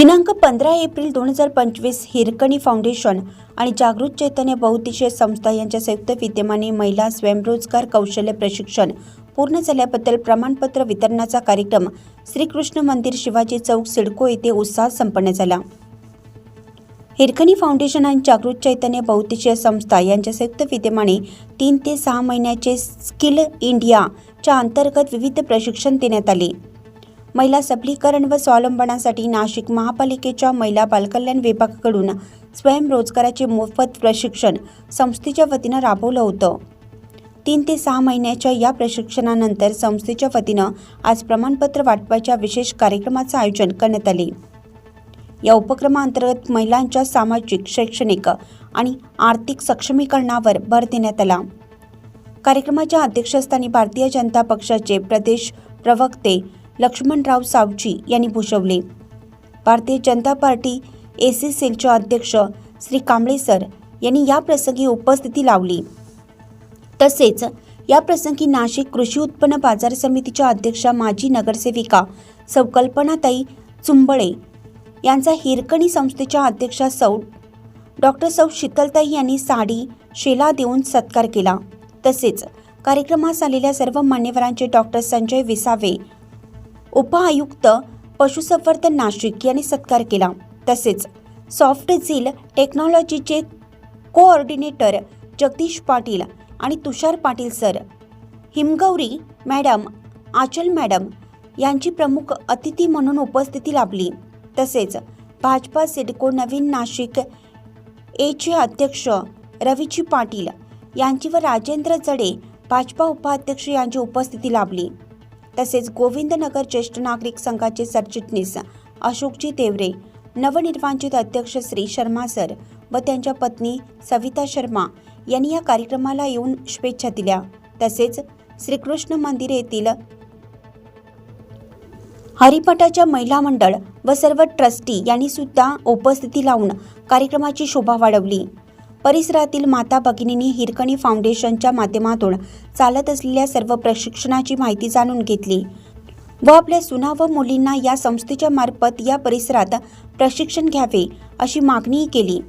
दिनांक पंधरा एप्रिल दोन हजार पंचवीस हिरकणी फाउंडेशन आणि जागृत चैतन्य बहुउद्देशीय संस्था यांच्या संयुक्त विद्यमाने महिला स्वयंरोजगार कौशल्य प्रशिक्षण पूर्ण झाल्याबद्दल प्रमाणपत्र वितरणाचा कार्यक्रम श्रीकृष्ण मंदिर शिवाजी चौक सिडको येथे उत्साहात संपन्न झाला. हिरकणी फाउंडेशन आणि जागृत चैतन्य बहुउद्देशीय संस्था यांच्या संयुक्त विद्यमाने तीन ते सहा महिन्याचे स्किल इंडियाच्या अंतर्गत विविध प्रशिक्षण देण्यात आले. महिला सबलीकरण व स्वावलंबनासाठी नाशिक महापालिकेच्या महिला बालकल्याण विभागाकडून स्वयंरोजगाराचे मोफत प्रशिक्षण संस्थेच्या वतीनं राबवलं होतं. तीन ते सहा महिन्याच्या या प्रशिक्षणानंतर संस्थेच्या वतीनं आज प्रमाणपत्र वाटपाच्या विशेष कार्यक्रमाचं आयोजन करण्यात आले. या उपक्रमाअंतर्गत महिलांच्या सामाजिक शैक्षणिक आणि आर्थिक सक्षमीकरणावर भर देण्यात आला. कार्यक्रमाच्या अध्यक्षस्थानी भारतीय जनता पक्षाचे प्रदेश प्रवक्ते लक्ष्मणराव सावजी यांनी भूषवले. भारतीय जनता पार्टी ए सी सेलचे अध्यक्ष श्री कांबळे सर यांनी या प्रसंगी उपस्थिती लावली. तसेच या प्रसंगी नाशिक कृषी उत्पन्न बाजार समितीच्या अध्यक्षा माजी नगरसेविका सौ कल्पनाताई चुंबळे यांचा हिरकणी संस्थेच्या अध्यक्षा सौ डॉक्टर सौ शीतलताई यांनी साडी शेला देऊन सत्कार केला. तसेच कार्यक्रमास आलेल्या सर्व मान्यवरांचे डॉक्टर संजय विसावे उपआयुक्त पशुसंवर्धन नाशिक यांनी सत्कार केला. तसेच सॉफ्ट झील टेक्नॉलॉजीचे कोऑर्डिनेटर जगदीश पाटील आणि Tushar Patil sir Himgauri madam Achal madam यांची प्रमुख अतिथी म्हणून उपस्थिती लाभली. तसेच भाजपा सिडको नवीन नाशिक एचे अध्यक्ष रवीजी पाटील यांची व राजेंद्र जडे भाजपा उपाध्यक्ष यांची उपस्थिती लाभली. तसेच गोविंदनगर ज्येष्ठ नागरिक संघाचे सरचिटणीस अशोकजी देवरे नवनिर्वाचित अध्यक्ष श्री शर्मा सर व त्यांच्या पत्नी सविता शर्मा यांनी या कार्यक्रमाला येऊन शुभेच्छा दिल्या. तसेच श्रीकृष्ण मंदिर येथील हरिपटाच्या महिला मंडळ व सर्व ट्रस्टी यांनी सुद्धा उपस्थिती लावून कार्यक्रमाची शोभा वाढवली. परिसरातील माता भगिनींनी हिरकणी फाउंडेशनच्या माध्यमातून चालत असलेल्या सर्व प्रशिक्षणाची माहिती जाणून घेतली व आपल्या सुना व मुलींना या संस्थेच्या मार्फत या परिसरात प्रशिक्षण घ्यावे अशी मागणीही केली.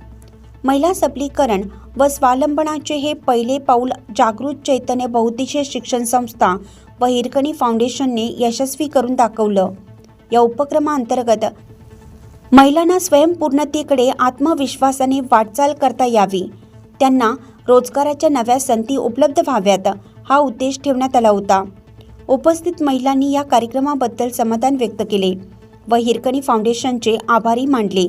महिला सबलीकरण व स्वावलंबनाचे हे पहिले पाऊल जागृत चैतन्य बहुउद्देशीय शिक्षण संस्था व हिरकणी फाउंडेशनने यशस्वी करून दाखवलं. या उपक्रमाअंतर्गत महिलांना स्वयंपूर्णतेकडे आत्मविश्वासाने वाटचाल करता यावी. त्यांना रोजगाराच्या नव्या संधी उपलब्ध व्हाव्यात हा उद्देश ठेवण्यात आला होता. उपस्थित महिलांनी या कार्यक्रमाबद्दल समाधान व्यक्त केले व हिरकणी फाउंडेशनचे आभारी मानले.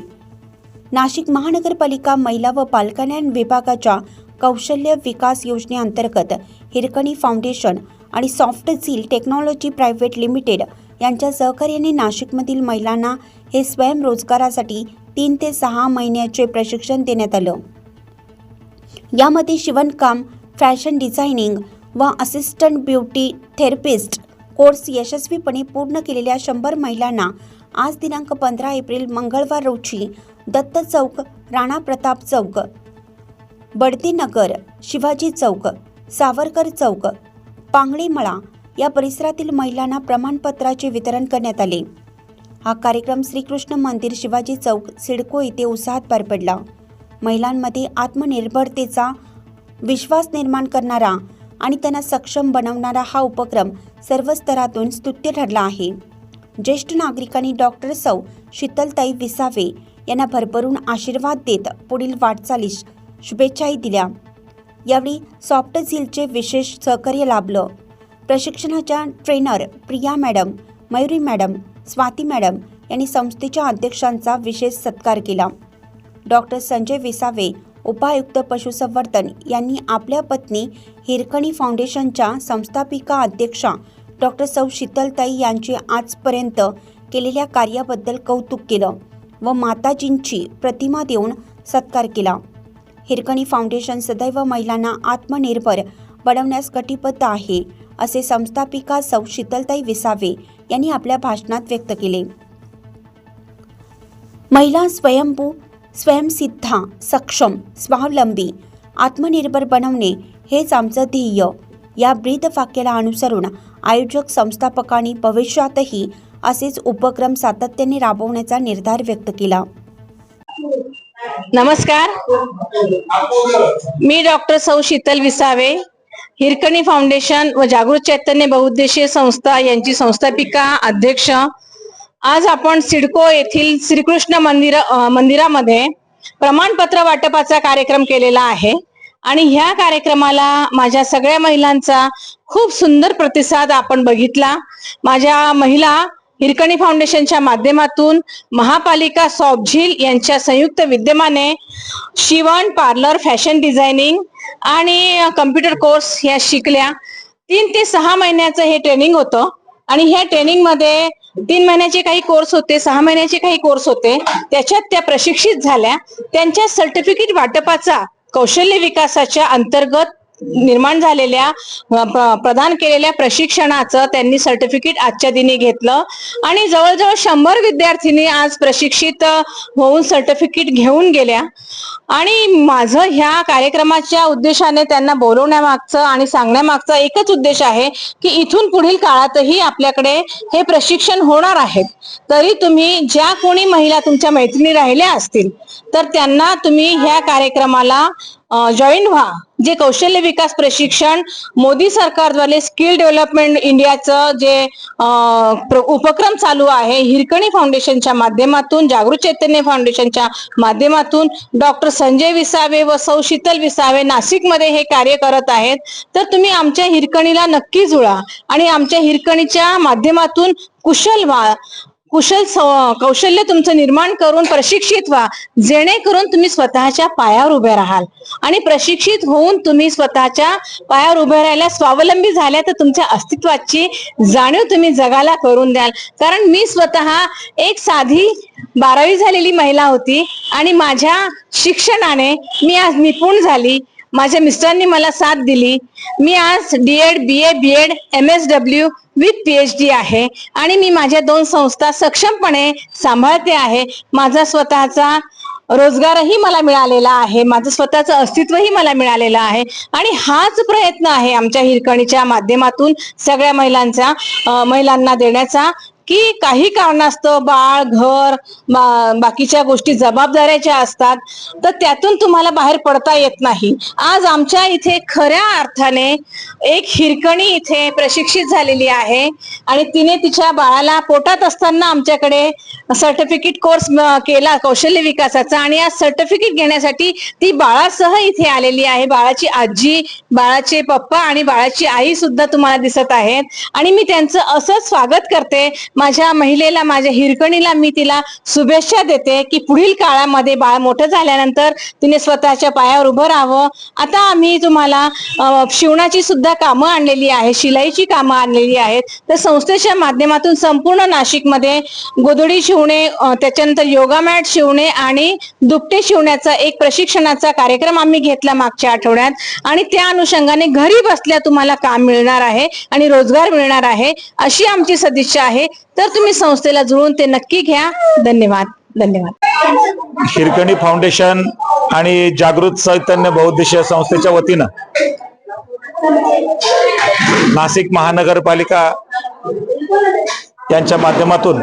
नाशिक महानगरपालिका महिला व बालकल्याण विभागाच्या कौशल्य विकास योजनेअंतर्गत हिरकणी फाउंडेशन आणि soft Zeel technology private limited यांच्या सहकार्याने नाशिकमधील महिलांना हे स्वयंरोजगारासाठी तीन ते सहा महिन्याचे प्रशिक्षण देण्यात आलं. यामध्ये शिवणकाम फॅशन डिझायनिंग व असिस्टंट ब्युटी थेरपिस्ट कोर्स यशस्वीपणे पूर्ण केलेल्या शंभर महिलांना आज दिनांक पंधरा एप्रिल मंगळवार रोजी दत्त चौक राणा प्रताप चौक बडतीनगर शिवाजी चौक सावरकर चौक पांगळीमळा या परिसरातील महिलांना प्रमाणपत्राचे वितरण करण्यात आले. हा कार्यक्रम श्रीकृष्ण मंदिर शिवाजी चौक सिडको येथे उत्साहात पार पडला. महिलांमध्ये आत्मनिर्भरतेचा विश्वास निर्माण करणारा आणि त्यांना सक्षम बनवणारा हा उपक्रम सर्व स्तरातून स्तुत्य ठरला आहे. ज्येष्ठ नागरिकांनी डॉक्टर सौ. शीतलताई विसावे यांना भरभरून आशीर्वाद देत पुढील वाटचालीस शुभेच्छाही दिल्या. यावेळी सॉफ्ट झीलचे विशेष सहकार्य लाभलं. प्रशिक्षणाच्या trainer Priya madam Mayuri madam Swati madam यांनी संस्थेच्या अध्यक्षांचा विशेष सत्कार केला. डॉक्टर संजय विसावे उपायुक्त पशुसंवर्धन यांनी आपल्या पत्नी हिरकणी फाउंडेशनच्या संस्थापिका अध्यक्षा डॉक्टर सौ शीतलताई यांचे आजपर्यंत केलेल्या कार्याबद्दल कौतुक केलं व माताजींची प्रतिमा देऊन सत्कार केला. हिरकणी फाउंडेशन सदैव महिलांना आत्मनिर्भर बनवण्यास कटिबद्ध आहे असे संस्थापिका सौ. शीतलताई विसावे यांनी आपल्या भाषणात व्यक्त केले. महिला स्वयंभू स्वयंसिद्धा सक्षम स्वावलंबी आत्मनिर्भर बनवणे हेच आमचं ध्येय. या ब्रीद वाक्याला अनुसरून आयोजक संस्थापकांनी भविष्यातही असेच उपक्रम सातत्याने राबवण्याचा निर्धार व्यक्त केला. नमस्कार. मी डॉक्टर सौ. शीतल विसावे हिरकणी फाउंडेशन व जागृत चैतन्य बहुउद्देशीय संस्था यांची संस्थापिका अध्यक्ष. आज आपण सिडको येथील श्रीकृष्ण मंदिर मंदिरामध्ये प्रमाणपत्र वाटपाचा कार्यक्रम केलेला आहे आणि ह्या कार्यक्रमाला माझ्या सगळ्या महिलांचा खूप सुंदर प्रतिसाद आपण बघितला. माझ्या महिला हिरकणी फाउंडेशनच्या माध्यमातून महापालिका सॉबझील यांच्या संयुक्त विद्यमाने शिवण पार्लर फॅशन डिझायनिंग आणि कम्प्युटर कोर्स ह्या शिकल्या. तीन ते सहा महिन्याचं हे ट्रेनिंग होतं. आणि ह्या ट्रेनिंगमध्ये तीन महिन्याचे काही कोर्स होते सहा महिन्याचे काही कोर्स होते. त्याच्यात त्या प्रशिक्षित झाल्या. त्यांच्या सर्टिफिकेट वाटपाचा कौशल्य विकासाच्या अंतर्गत निर्माण झालेल्या प्रदान केलेल्या प्रशिक्षणाचं त्यांनी सर्टिफिकेट आजच्या दिनी घेतलं. आणि जवळजवळ शंभर विद्यार्थिनी आज प्रशिक्षित होऊन सर्टिफिकेट घेऊन गेल्या. आणि माझं ह्या कार्यक्रमाच्या उद्देशाने त्यांना बोलवण्यामागचं आणि सांगण्यामागचा एकच उद्देश आहे की इथून पुढील काळातही आपल्याकडे हे प्रशिक्षण होणार आहेत तरी तुम्ही ज्या कोणी महिला तुमच्या मैत्रिणी राहिल्या असतील तर त्यांना तुम्ही ह्या कार्यक्रमाला जॉईन व्हा. जे कौशल्य विकास प्रशिक्षण मोदी सरकारद्वारे स्किल डेव्हलपमेंट इंडियाचं जे उपक्रम चालू आहे हिरकणी फाउंडेशनच्या माध्यमातून जागृत चैतन्य फाउंडेशनच्या माध्यमातून डॉक्टर संजय विसावे व सौ शीतल विसावे नाशिकमध्ये हे कार्य करत आहेत. तर तुम्ही आमच्या हिरकणीला नक्की जुळा आणि आमच्या हिरकणीच्या माध्यमातून कुशल व्हा. कुशल कौशल्य तुमचं निर्माण करून प्रशिक्षित व्हा. जेणेकरून तुम्ही स्वतःच्या पायावर उभे राहाल. आणि प्रशिक्षित होऊन तुम्ही स्वतःच्या पायावर उभे राहिल्या स्वावलंबी झाल्या तर तुमच्या अस्तित्वाची जाणीव तुम्ही जगाला करून द्याल. कारण मी स्वतः एक साधी बारावी झालेली महिला होती आणि माझ्या शिक्षणाने मी आज निपुण झाली. माझ्या मिस्टरांनी मला साथ दिली. मी आज D Ed B A B Ed M S W with P H D आहे आणि मी माझ्या दोन संस्था सक्षमपणे सांभाळते आहे. माझा स्वतःचा रोजगारही मला मिळालेला आहे. माझं स्वतःचं अस्तित्वही मला मिळालेलं आहे. आणि हाच प्रयत्न आहे आमच्या हिरकणीच्या माध्यमातून सगळ्या महिलांचा महिलांना देण्याचा. की काही कारणास्तव बाळ घर बा- बाकीच्या गोष्टी जबाबदाऱ्याच्या असतात तर त्यातून तुम्हाला बाहेर पडता येत नाही. आज आमच्या इथे खऱ्या अर्थाने एक हिरकणी इथे प्रशिक्षित झालेली आहे आणि तिने तिच्या बाळाला पोटात असताना आमच्याकडे सर्टिफिकेट कोर्स केला कौशल्य विकासाचा आणि आज सर्टिफिकेट घेण्यासाठी ती बाळासह इथे आलेली आहे. बाळाची आजी बाळाचे पप्पा आणि बाळाची आई सुद्धा तुम्हाला दिसत आहेत आणि मी त्यांचं असं स्वागत करते. माझ्या महिलेला माझ्या हिरकणीला मी तिला शुभेच्छा देते की पुढील काळामध्ये बाळ मोठं झाल्यानंतर तिने स्वतःच्या पायावर उभं राहावं. आता आम्ही तुम्हाला शिवणाची सुद्धा कामं आणलेली आहे शिलाईची कामं आणलेली आहेत. तर संस्थेच्या माध्यमातून संपूर्ण नाशिकमध्ये गोधडी शिवणे त्याच्यानंतर योगा मॅट शिवणे आणि दुपटे शिवण्याचा एक प्रशिक्षणाचा कार्यक्रम आम्ही घेतला मागच्या आठवड्यात. आणि त्या अनुषंगाने घरी बसल्या तुम्हाला काम मिळणार आहे आणि रोजगार मिळणार आहे अशी आमची सदिच्छा आहे. तर तुम्ही संस्थेला जुळून ते नक्की घ्या. धन्यवाद. धन्यवाद. हिरकणी फाउंडेशन आणि जागृत चैतन्य बहुउद्देशीय संस्थेच्या वतीनं नाशिक महानगरपालिका यांच्या माध्यमातून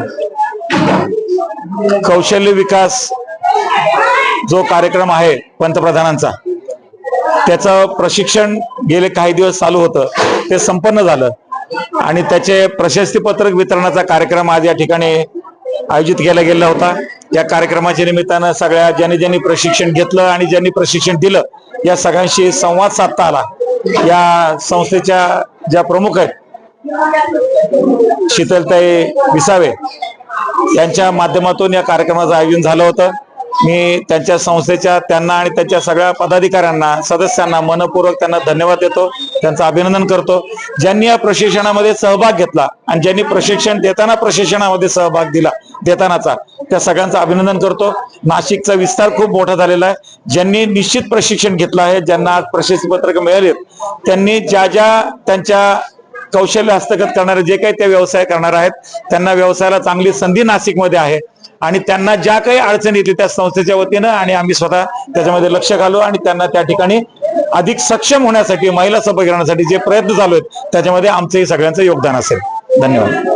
कौशल्य विकास जो कार्यक्रम आहे पंतप्रधानांचा त्याचं प्रशिक्षण गेले काही दिवस चालू होतं ते संपन्न झालं. आणि त्याचे प्रशस्तीपत्रक वितरणाचा कार्यक्रम आज या ठिकाणी आयोजित केला गेला होता. या कार्यक्रमाच्या निमित्तानं सगळ्या ज्यांनी ज्यांनी प्रशिक्षण घेतलं आणि ज्यांनी प्रशिक्षण दिलं या सगळ्यांशी संवाद साधता आला. या संस्थेच्या ज्या प्रमुख आहेत शीतलताई विसावे यांच्या माध्यमातून या कार्यक्रमाचं आयोजन झालं होतं. मी त्यांच्या संस्थेच्या त्यांना आणि त्यांच्या सगळ्या पदाधिकाऱ्यांना सदस्यांना मनपूर्वक त्यांना धन्यवाद देतो त्यांचं अभिनंदन करतो. ज्यांनी या प्रशिक्षणामध्ये सहभाग घेतला आणि ज्यांनी प्रशिक्षण देताना प्रशिक्षणामध्ये सहभाग दिला देतानाचा त्या सगळ्यांचं अभिनंदन करतो. नाशिकचा विस्तार खूप मोठा झालेला आहे. ज्यांनी निश्चित प्रशिक्षण घेतलं आहे ज्यांना आज प्रशस्ती पत्रक मिळालेत त्यांनी ज्या ज्या त्यांच्या कौशल्य हस्तगत करणारे जे काही ते व्यवसाय करणार आहेत त्यांना व्यवसायाला चांगली संधी नाशिकमध्ये आहे. आणि त्यांना ज्या काही अडचणी येतील त्या संस्थेच्या वतीनं आणि आम्ही स्वतः त्याच्यामध्ये लक्ष घालू आणि त्यांना त्या ठिकाणी अधिक सक्षम होण्यासाठी महिला सबलीकरणासाठी जे प्रयत्न चालू आहेत त्याच्यामध्ये आमचंही सगळ्यांचं योगदान असेल. धन्यवाद.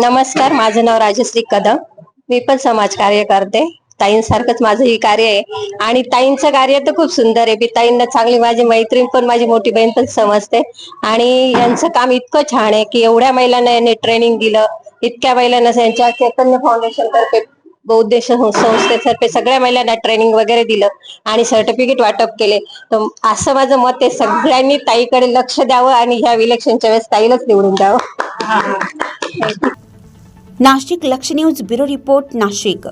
नमस्कार माझं नाव राजश्री कदम. मी पण समाज कार्य करते ताईंसारखंच माझं ही कार्य आहे. आणि ताईंचं कार्य तर खूप सुंदर आहे. मी ताईंना चांगली माझी मैत्रीण पण माझी मोठी बहीण पण समजते. आणि यांचं काम इतकं छान आहे की एवढ्या महिलांना यांनी ट्रेनिंग दिलं. इतक्या महिलांना यांच्या चैतन्य फाउंडेशन तर्फे बौद्ध संस्थेतर्फे सगळ्या महिलांना ट्रेनिंग वगैरे दिलं आणि सर्टिफिकेट वाटप केले. तर असं माझं मत आहे सगळ्यांनी ताईकडे लक्ष द्यावं आणि ह्या इलेक्शनच्या वेळेस ताईलाच निवडून द्यावं. नाशिक लक्ष न्यूज ब्युरो रिपोर्ट नाशिक.